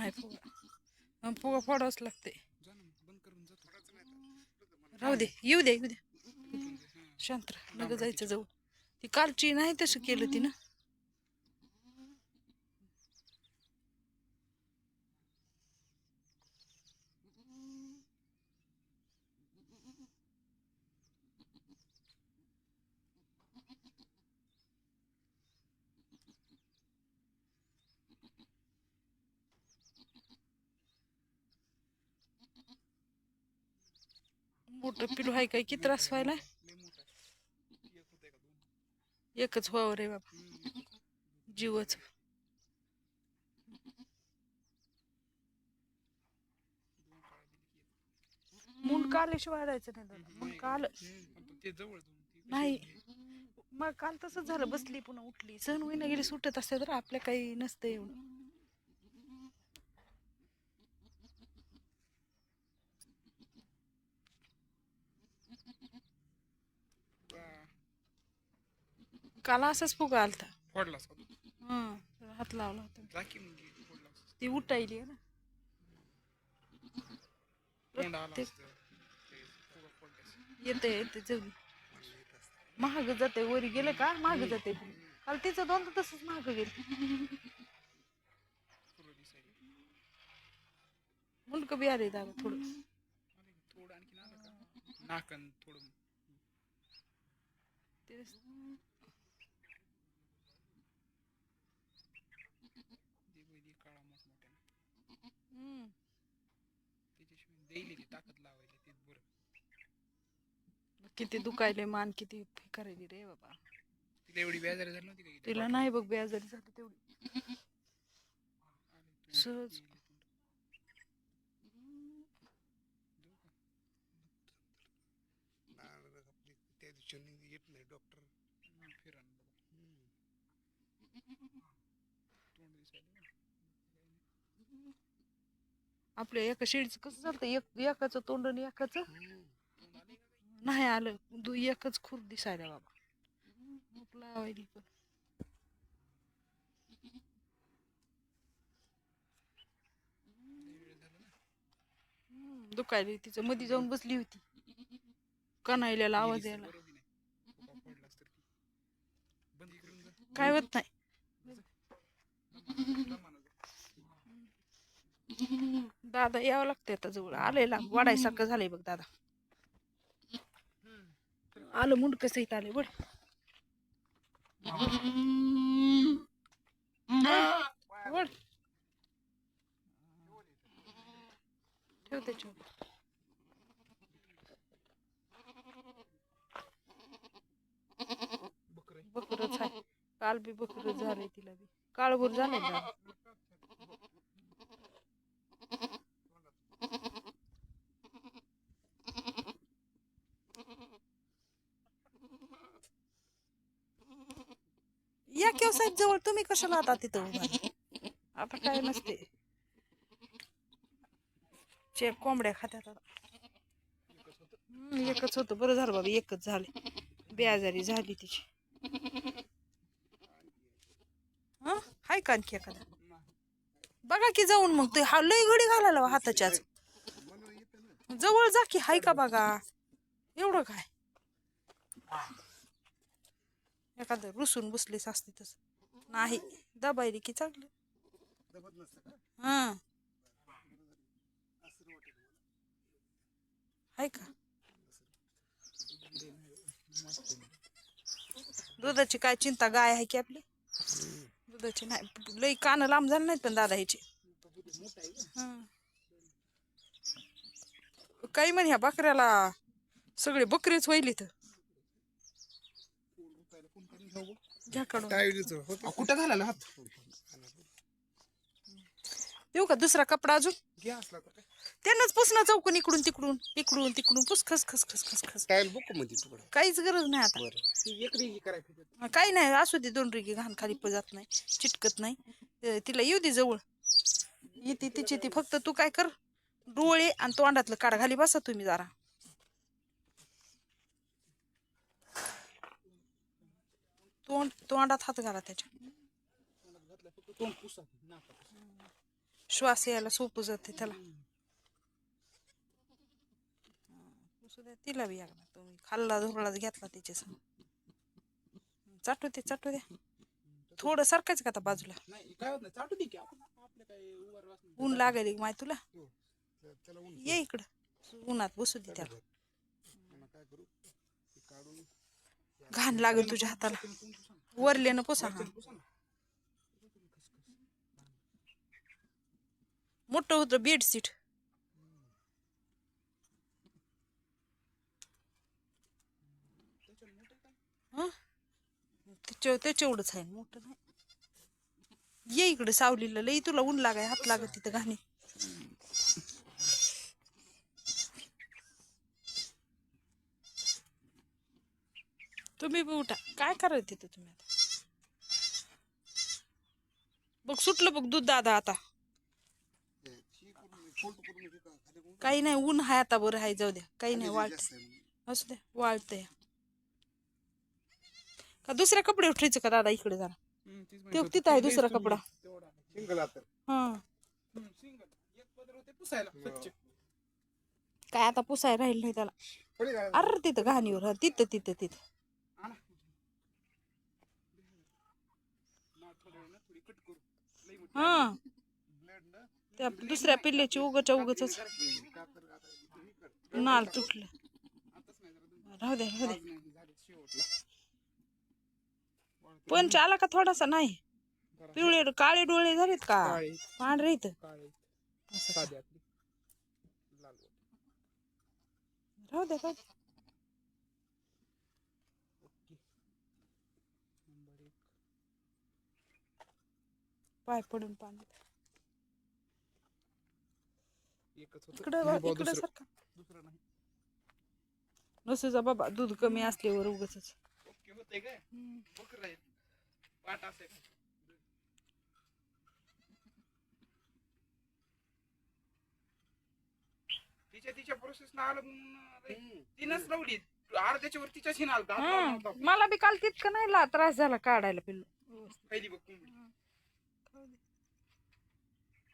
नाही फुगा. फुगा फोडावंच लागते राहू दे येऊ दे येऊ दे. शांत राहा लगेच जायचं जाऊ ती कालची नाही तसं केलं तिनं. मोठं पिलू आहे काय? किती त्रास व्हायला? लय मोठा आहे. एकच व्हावं रे बाबा जीवच. दोन काळा काल्याशिवाय वाढायचं नाही दादा? मग काल नाही. मग काल तसंच झालं. बसली पुन्हा उठली. सण होईना गेली सुटत असते तर आपल्या काही नसतं एवढं बा, काल असाच फुगा आलता. हं त्याला हात लावला होता. ती उठायली आहे ना. तोंड आला ते- असतं. ते फुगा फोडल्यास. येते येते जाऊ महाग जाते वरी गेलं का? महाग जाते. काल तिचं दोन तसंच महाग गेलं. फुलं दिसायली. मुलग बी आले दादा थोडं. आले का? थोडं आणखीन आलं का? नाकन थोडं. ते दे बाई दे काळा मोठमोठ्यानं हम्म. त्याच्याशिवाय देईल ती ताकद बरं किती दुखायले मान किती करायली रे बाबा तिला एवढी बेजारी झाली नव्हती का इथे? तिला नाही बघ बेजारी झाली तेवढी सहज. त्या दिवशी येत नाही डॉक्टर फिरा. तोंड दिसायला. आपल्या एका शेळीचं कसं चालतं एक एकाचं तोंड आणि एकाचं? नाही आलं. दु एकच खूप दिसायला बाबा भूक लावायली पण. दुखायली. तिचं मध्ये जाऊन बसली होती. कणायल्याला आवाज यायला. काय होत नाही. दादा यावं लागतंय आता जवळ. आलंय लांब. वाढायसारखं झालंय बघ दादा. आलं मुंडक सहित आले बड वळ ठेव त्याच्यावर बकरच आहे. काल बी बकरच झालंय तिला बी. काळभूर झालंय ना साहेब जवळ तुम्ही कशाला आता तिथं उभा आता काय नसते. चे कोंबड्या खात्यात आता. एकच होतं. बरं झालं बाबा एकच झाले. बेआजारी झाली तिची. हा? हाय का आणखी एखादा? बघा की जाऊन मग ते हा लय घडी घालायला हाताच्याच जवळ जा की हाय का बघा? एवढं काय? एखादं रुसून बसलीस असते तस. नाही दबायली की चांगलं. हा. हाय का? दुधाची काय चिंता गाय आहे की आपली? दुधाची नाही लई कान लांब झाले नाहीत पण दादा ह्याचे. हं. काही म्हण ह्या बकऱ्याला सगळे बकरीच होईल तर घ्या काढून. डायरीचं होतं. अहो, कुठं घालायला हात? देऊ का दुसरा कपडा अजून? घ्या असला तर. काय. त्यांनाच पुसणं चौकून इकडून तिकडून. इकडून तिकडून पुस खस खस खस खस खस. टाईल बुकमध्ये तुकडं. काहीच गरज नाही आता. ती एक रेगी करायची. काही नाही असू दे दोन रिगी घाण खाली प जात नाही चिटकत नाही. अं, तिला येऊ दे जवळ. येते तिची ती फक्त तू काय कर डोळे आणि तोंडातलं काढ खाली बसा तुम्ही जरा. तोंड तोंडात हात घाला त्याच्या. तोंड पुसा श्वास यायला सोपं जाते त्याला. पुसू द्या तिला बी लागला तुम्ही. खाल्ला धुरलाच घेतला तिच्या सांग. चाटू दे चाटू द्या थोडं सारखंच का आता बाजूला? नाही काय होत नाही चाटू दे की आपण आपलं काय उभार वाचून ऊन लागेल माय तुला. त्याला ऊन ये इकडं. उन्हात बसू दे त्याला. काय करू घाण लागेल तुझ्या हाताला. वरल्यानं पुसा हा मोठं होतं बेडशीट त्याच्या एवढंच आहे मोठं नाही ये इकडे सावलीला लई तुला ऊन लागाय हात लागत तिथं घाणी. तुम्ही बी उठा. काय करायचं तिथं तुम्ही आता? बघ सुटलं बघ दूध दादा आता. हे हे काही नाही ऊन आहे आता बरं आहे जाऊ द्या. काही नाही वाळत. असू द्या वाळतंय का दुसऱ्या कपडे उठायचं का दादा इकडे जरा? ते. तिथं आहे दुसरा कपडा. हा. हम्म, single. एक पदर होते पुसायला. स्वच्छ. काय आता पुसाय राहील नाही त्याला. अरे तिथं घाणीवर. हा, तिथं तिथं तिथं आणा. ना, थोड्या वेळानं थोडी कट करू लई मोठी हा. त्या दुसऱ्या पिल्ल्याची उगच्या उगच नाल तुटलं. राहू दे राहू दे. पंच आला का थोडासा नाही. पिवळे काळे डोळे झालेत का? पांढरे इथं. असं राहू दे राहू द्या. नंबर एक पाय पडून पाण्यात. इकडं इकडं सारखं. नसूचा बाबा दूध कमी असल्यावर उगच ओके होतंय काय? बकर आहे पाट असेल. तिच्या तिच्या प्रोसेस ना आलं म्हणून तीनच लावली अर्ध्याच्या वर तिच्याच हिन आलं हात लावला नव्हता. मला बी काल तितकं नाही ला त्रास झाला काढायला पिल्लू. पहिली बघ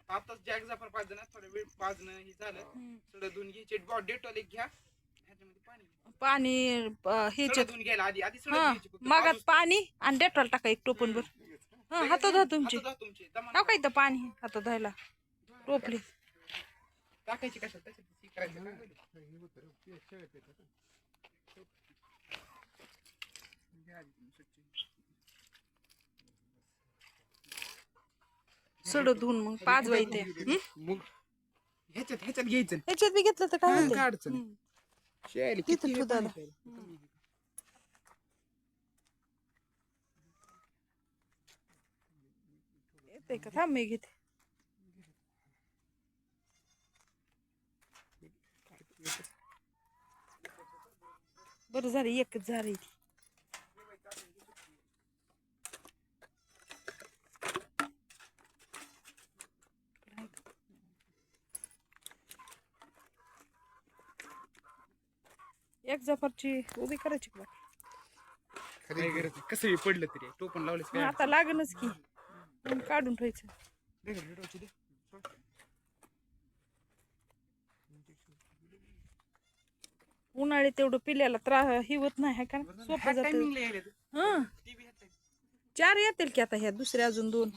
आताच जॅक जाफर पाजणं थोडा वेळ पाजणं हे झालं. सगळं धुवून घ्यायचे डेटॉल एक घ्या. ह्याच्यामध्ये पाणी पाणी हे सगळं धुवून घ्यायला आधी आधी सगळं हा घ्यायची फक्त. मागात पाजूच- पाणी आणि डेटॉल टाका एक टोपन भर. हा हात धुवा तुमचे. हातं धुवा तुमचे. दमान टाका इथं पाणी हात धुवायला. टोपली. टाकायची कशात? त्याच्यात हे करायचं? हे होतं रे, ते शेळ्या पेतात ना. घ्या आधी तुम्ही स्वच्छ. सड धुवून मग पाच ते मग ह्याच्यात ह्याच्यात घ्यायचं याच्यात बी घेतलं तर काय हा, होतंय? काय अडचण नाही. हम्म. शेळी तिथं किती ठेव पाणी दादा. प्यायला? कमी आहे. येतंय का थांब मी घेते बरं झालं एकच झाली ती एक जफरची उभी करायची का काय गरज नाही. कसं पडलं तरी. टोपण लावलेस मग काय आता लागणच की. मग काढून ठेवायचं. दे दे. उन्हाळी तेवढं पिल्याला त्रास ही होत नाही हाय का ह्या सोपं जात. timing ला यायला ते. हं. ती बी ह्या timing. चार येतील की आता ह्या दुसऱ्या अजून दोन.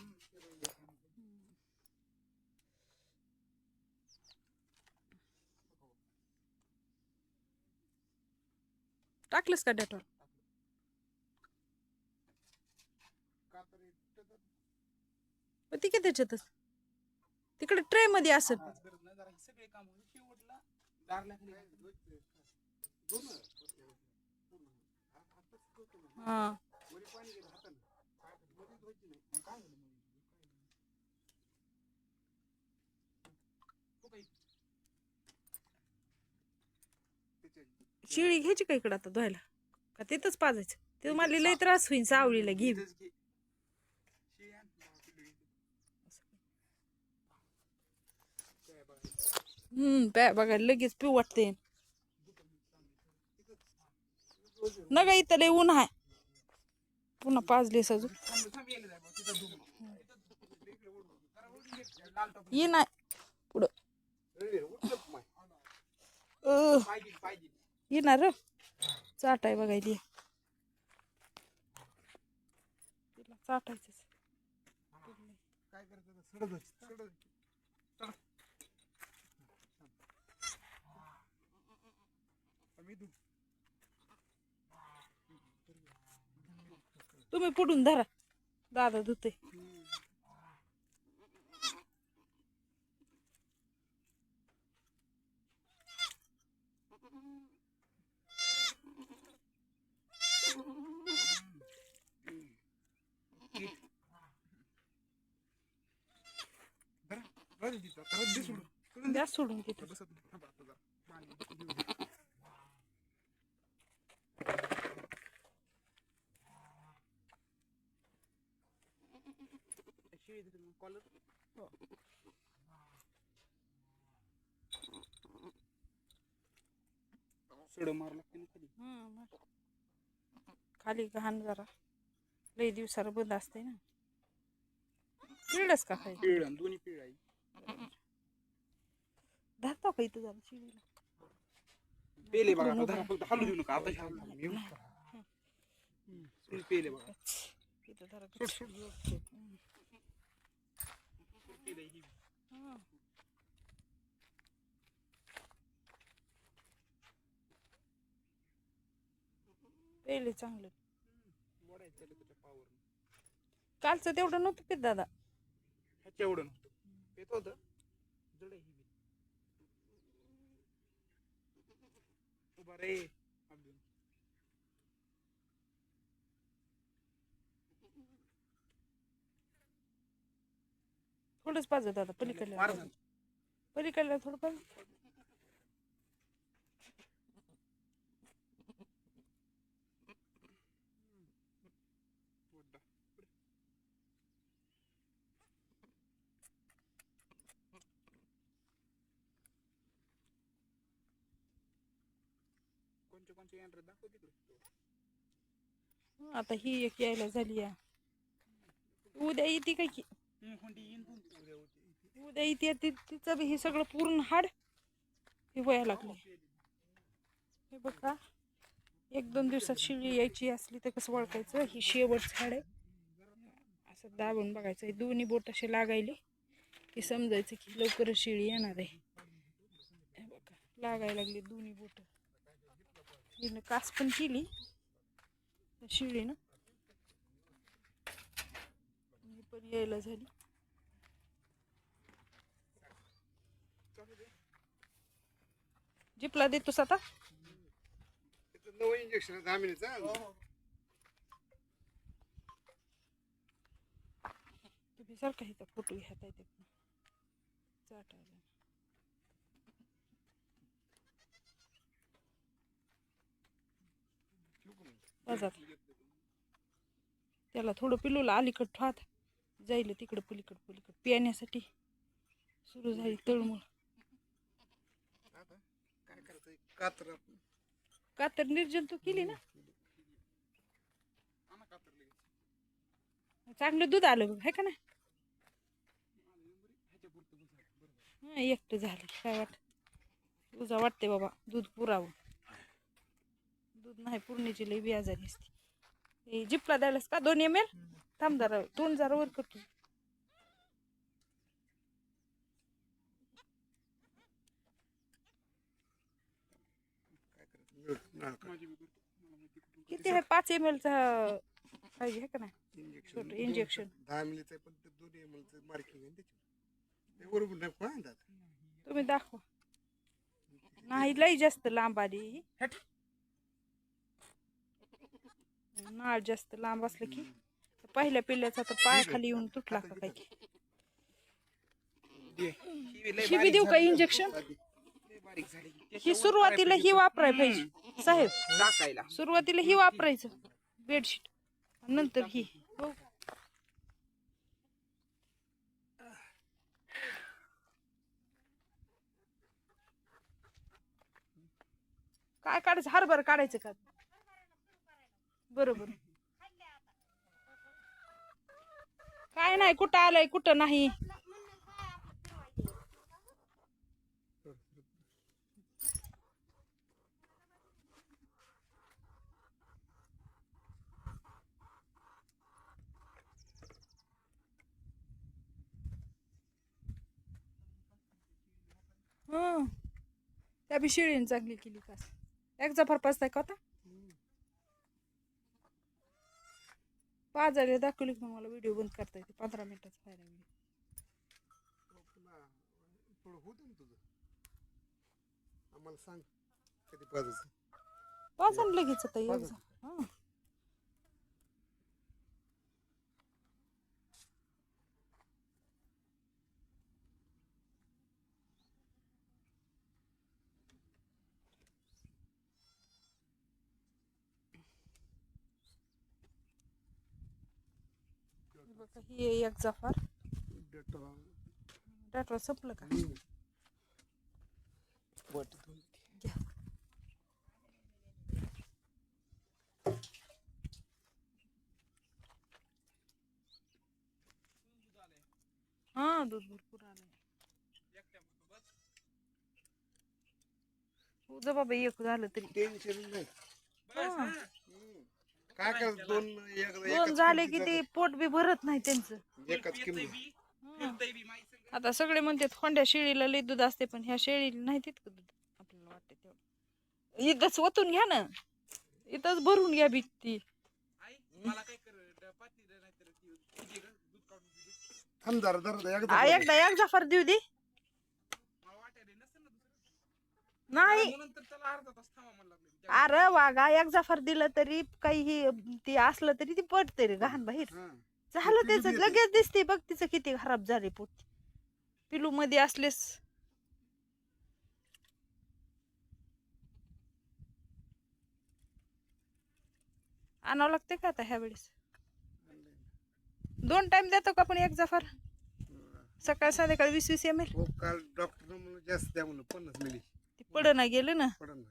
टाकलंस का डेटॉल? ती किती त्याच्यातच तिकडे ट्रे मध्ये असेल. हा सगळे काम होईल. शेवटला दारला खाली घालायचं. हा शिळी घ्यायची का इकडं आता धुवायला का तिथंच पाजायचं ते मला लई त्रास होईल सावळीला घे इथंच घे. शे आण, दहा किलो घे. काय बघा. हम्म प्या बघा लगेच पिऊ वाटते न ग इथं लय ऊन आहे पुन्हा पाजलीस अजून थांब, थांब, यायला जाय बा, तिथं धुवून. इथं धुवून. इकडे ओढून. जरा ओढून घे. लाल टोपी ये नाही पुढं येणार र चाट आहे बघायली तिला चाटायचंच. काय करायचं तुम्ही पुढून धरा. दादा धुते धरा, राहू दे तिथं. आता दे सोडून. सोडून दे. द्या सोडून तिथे बसत नाही. थांबा आता जरा. पाणी देऊ दे. शिळी देते मग कॉलर सड मार लागते ना खाली घाण जरा. लई दिवसाला बंद असते ना. पिळलंच का काही पिळ दोन्ही पिळ आहे धरता का इथं जरा शिडीला पेले बघा आता धरा फक्त हलू देऊ नका आता पेले बघा. इथं धरा. पेले ही. हं. पेले चांगलं. वडायचं त्याला त्याच्या पावर कालचं तेवढं नव्हतं पित दादा. ह्याच्या एवढं नव्हतं. पेत होतं. जड आहे ही. उभा रे अब्दुल थोडंच पलीकडल्या फार झालं. पलीकडल्या थोडं पाहिजे दाखव तिकडे. आता ही एक यायला झाली या. उद्या येते काय की? हुंडी येईन पण उद्या होती. उद्या येते ती तिचं बी हे सगळं पूर्ण हाड हे व्हायला लागले हे बघा एक दोन दिवसात शिळी यायची असली तर कसं ओळखायचं ही शेवट झाड आहे. असं दाबून बघायचं. हे दोन्ही बोट असे लागायले की समजायचं की लवकरच शिळी येणार आहे. हे बघा लागायला लागली दोन्ही बोट. हिनं कास पण केली. त्या शिळीनं. ही पण यायला झाली. जिपला देतोस आता. नवं इंजेक्शन दहा मिनिटचं तुम्ही सारखा इथं फोटो घ्या येते चाटायला. बाजार त्याला थोडं पिलूला अलीकड ठेवात जाईल तिकडं पलीकड पलीकड. पिण्यासाठी सुरू झाली तळमळ. कातर काय का तर निर्जंतू केली ना? चांगलं दूध आलं बघ आहे का नाही? एकटं झालं. काय वाट तुझा वाटते बाबा दूध पुरावं. दूध नाही पूर्णीची लई बी आजारी असते. हे जिपला द्यायलास का? दोन एम एल थांब जरा दोन जरा वर करतो किती आहे? पाच एम एलचा पाहिजे है का नाही? इंजेक्शन छोटं इंजेक्शन दहा आहे पण ते दोन एम एलचं मार्किंग आहे त्याच्यावर. ते बरोबर नाही कोणा दादा तुम्ही दाखवा. नाही लई जास्त लांब आली. हट. नाळ जास्त लांब असलं की पहिल्या पिल्ल्याचा तर पाय खाली येऊन तुटला का काय दे. ही बी लय ही बी बारीक देऊ का. इंजेक्शन ही सुरुवातीला ही वापराय पाहिजे. साहेब सुरुवातीला ही वापरायचं. बेडशीट. नंतर ही. हो. काय काढायचं? हरभर काढायचं का? बरोबर. काय नाही कुठं आलंय कुठं नाही. त्या बी शिळीने चांगली केली का एकचा फरपास आहे का आता? पाच झाले दाखवली की मग मला व्हिडिओ बंद करता येते पंधरा मिनिटाचा फायदा व्हिडिओ पाच लगेच आता एक हा. हे ही एक जफार. डेटॉल संपलं का? हा दूध भरपूर आलंय. तुझं बाबा एक झालं तरी टेन्शन नाही हा. हम्म. काय दोन एकदा दोन एकाच झाले की ते पोट बी भरत नाही त्यांचं. एकाच किंमत. आता सगळे म्हणतात खोंड्या शेळीला लई दूध असते पण ह्या शेळीला नाही तितकं दूध आपल्याला वाटते तेवढं. इथंच ओतून घ्या ना. इथंच भरून घ्या बी ती. थांब जरा जरा एकदा आ, एकदा एक जाफर देऊ दे. नाही. अरे वागा एक जाफर दिलं तरी काही ते असलं तरी ती पडते रे घाण बाहेर. झालं त्याचं. लगेच दिसते बघ तिचं किती खराब झाले पोट पिलू मध्ये असलेस. आणावं लागते का आता ह्या वेळेस दोन टाइम देतो का पण एक जाफर? सकाळ संध्याकाळी वीस वीस एम एल हो काल डॉक्टर जास्त द्या पन्नास मिली. पड ना गेलं ना? पडन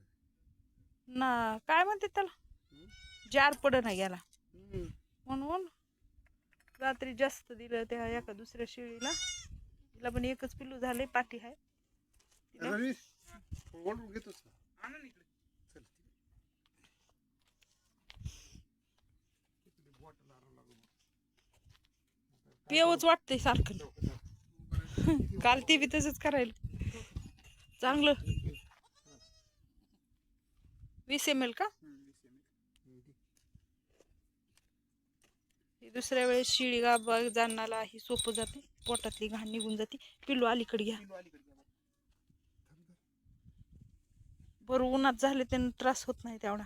ना काय म्हणते त्याला? जार पड ना गेला हम्म. म्हणून रात्री जास्त दिलं त्या एका दुसऱ्या शेळीला. तिला पण एकच पिल्लू झाले पाठी आहे. पिवच वाटतंय सारखं. काल ते बी तसंच करायला. चांगलं. वीस एम एल का? दुसऱ्या वेळेस शिळी गाबा जाण्याला ही सोपं जाते. पोटातली घाण निघून जाते. पिल्लू अलीकडे घ्या. बरं उन्हात झाले त्यांना त्रास होत नाही तेवढा.